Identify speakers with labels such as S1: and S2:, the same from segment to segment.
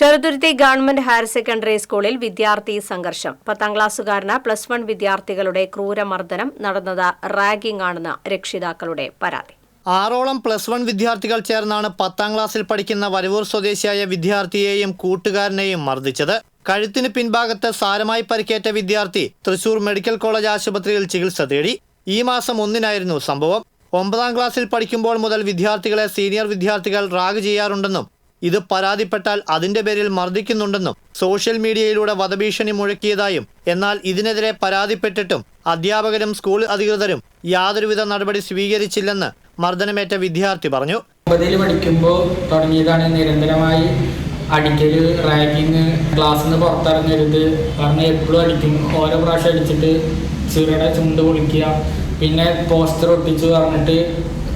S1: Cheruthuruthy government higher secondary സ്കൂളിൽ വിദ്യാർത്ഥി സംഘർഷം. പത്താം ക്ലാസ്സുകാരന് പ്ലസ് വൺ വിദ്യാർത്ഥികളുടെ ക്രൂരമർദ്ദനം നടന്നത് റാഗിംഗ് ആണെന്ന് രക്ഷിതാക്കളുടെ പരാതി.
S2: ആറോളം പ്ലസ് വൺ വിദ്യാർത്ഥികൾ ചേർന്നാണ് പത്താം ക്ലാസ്സിൽ പഠിക്കുന്ന വരവൂർ സ്വദേശിയായ വിദ്യാർത്ഥിയെയും കൂട്ടുകാരനെയും മർദ്ദിച്ചത്. കഴുത്തിന് പിൻഭാഗത്ത് സാരമായി പരിക്കേറ്റ വിദ്യാർത്ഥി തൃശൂർ മെഡിക്കൽ കോളേജ് ആശുപത്രിയിൽ ചികിത്സ തേടി. ഈ മാസം ഒന്നിനായിരുന്നു സംഭവം. ഒമ്പതാം ക്ലാസ്സിൽ പഠിക്കുമ്പോൾ മുതൽ വിദ്യാർത്ഥികളെ സീനിയർ വിദ്യാർത്ഥികൾ റാഗ് ചെയ്യാറുണ്ടെന്നും ഇത് പരാതിപ്പെട്ടാൽ അതിന്റെ പേരിൽ മർദ്ദിക്കുന്നുണ്ടെന്നും സോഷ്യൽ മീഡിയയിലൂടെ വധഭീഷണി മുഴക്കിയതായും. എന്നാൽ ഇതിനെതിരെ പരാതിപ്പെട്ടിട്ടും അധ്യാപകരും സ്കൂൾ അധികൃതരും യാതൊരുവിധ നടപടി സ്വീകരിച്ചില്ലെന്ന് മർദ്ദനമേറ്റ വിദ്യാർത്ഥി പറഞ്ഞു.
S3: പഠിക്കുമ്പോൾ തുടങ്ങിയതാണ് നിരന്തരമായി അടിക്കൽ റാഗിങ് ക്ലാസ്സിൽ നിന്ന് പുറത്തിറങ്ങരുത്. പറഞ്ഞ് എപ്പോഴും അടിക്കും. ഓരോ പ്രാവശ്യം അടിച്ചിട്ട് ചീറയുടെ ചുണ്ട് പൊളിക്കുക. പിന്നെ പോസ്റ്റർ ഒട്ടിച്ചു പറഞ്ഞിട്ട്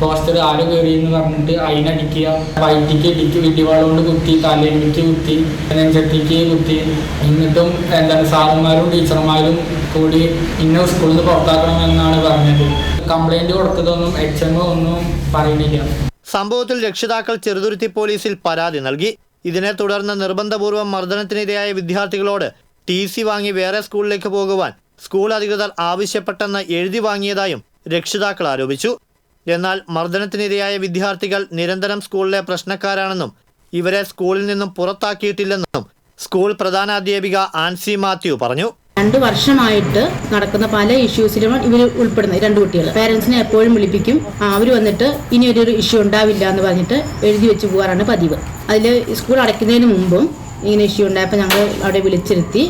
S3: പോസ്റ്റർ ആര് കയറി എന്ന് പറഞ്ഞിട്ട് അതിനടിക്കുക വൈറ്റിക്ക് ഇടിക്ക് വാള കൊണ്ട് കുത്തി തലയിലേക്ക് കുത്തി നെഞ്ചത്തിക്ക് കുത്തി. എന്നിട്ടും എന്താണ് സാറന്മാരും ടീച്ചർമാരും കൂടി ഇന്ന സ്കൂളിൽ നിന്ന് പുറത്താക്കണമെന്നാണ് പറഞ്ഞത്. കംപ്ലൈന്റ് കൊടുത്തതൊന്നും എച്ച് എം ഒന്നും പറയുന്നില്ല.
S2: സംഭവത്തിൽ രക്ഷിതാക്കൾ ചെറുതുരുത്തി പോലീസിൽ പരാതി നൽകി. ഇതിനെ തുടർന്ന് നിർബന്ധപൂർവം മർദ്ദനത്തിനിരയായ വിദ്യാർത്ഥികളോട് ടി സി വാങ്ങി വേറെ സ്കൂളിലേക്ക് പോകുവാൻ സ്കൂൾ അധികൃതർ ആവശ്യപ്പെട്ടെന്ന് എഴുതി വാങ്ങിയതായും രക്ഷിതാക്കൾ ആരോപിച്ചു. എന്നാൽ മർദ്ദനത്തിനിരയായ വിദ്യാർത്ഥികൾ നിരന്തരം സ്കൂളിലെ പ്രശ്നക്കാരാണെന്നും ഇവരെ സ്കൂളിൽ നിന്നും പുറത്താക്കിയിട്ടില്ലെന്നും സ്കൂൾ പ്രധാനാധ്യാപിക ആൻസി മാത്യു പറഞ്ഞു.
S4: രണ്ട് വർഷമായിട്ട് നടക്കുന്ന പല ഇഷ്യൂസിലും ഇവർ ഉൾപ്പെടുന്നത് രണ്ട് കുട്ടികൾ പേരൻസിനെ എപ്പോഴും വിളിപ്പിക്കും അവർ വന്നിട്ട് ഇനി ഒരു ഇഷ്യൂ ഉണ്ടാവില്ല എന്ന് പറഞ്ഞിട്ട് എഴുതി വെച്ച് പോകാറാണ് പതിവ്. അതിൽ സ്കൂൾ അടയ്ക്കുന്നതിന് മുമ്പും ഇങ്ങനെ ഇഷ്യൂ ഉണ്ടായപ്പോൾ ഞങ്ങൾ അവിടെ വിളിച്ചിരുത്തി.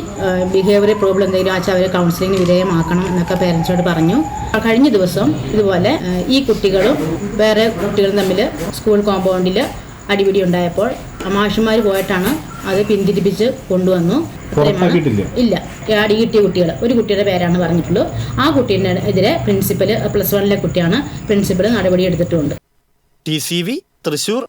S4: ബിഹേവിയർ പ്രോബ്ലം എന്തെങ്കിലും വെച്ചാൽ അവരെ കൗൺസിലിംഗ് വിധേയമാക്കണം എന്നൊക്കെ പേരൻസിനോട് പറഞ്ഞു. കഴിഞ്ഞ ദിവസം ഇതുപോലെ ഈ കുട്ടികളും വേറെ കുട്ടികളും തമ്മിൽ സ്കൂൾ കോമ്പൗണ്ടിൽ അടിപിടി ഉണ്ടായപ്പോൾ മാഷുമാർ പോയിട്ടാണ് അത് പിന്തിരിപ്പിച്ച് കൊണ്ടുവന്നു. ഇല്ല. അടി കിട്ടിയ കുട്ടികൾ ഒരു കുട്ടിയുടെ പേരാണ് പറഞ്ഞിട്ടുള്ളൂ. ആ കുട്ടീന്റെ എതിരെ പ്രിൻസിപ്പൽ പ്ലസ് വണ്ണിലെ കുട്ടിയാണ് പ്രിൻസിപ്പൽ നടപടി എടുത്തിട്ടുണ്ട്.
S2: T C V Thrissur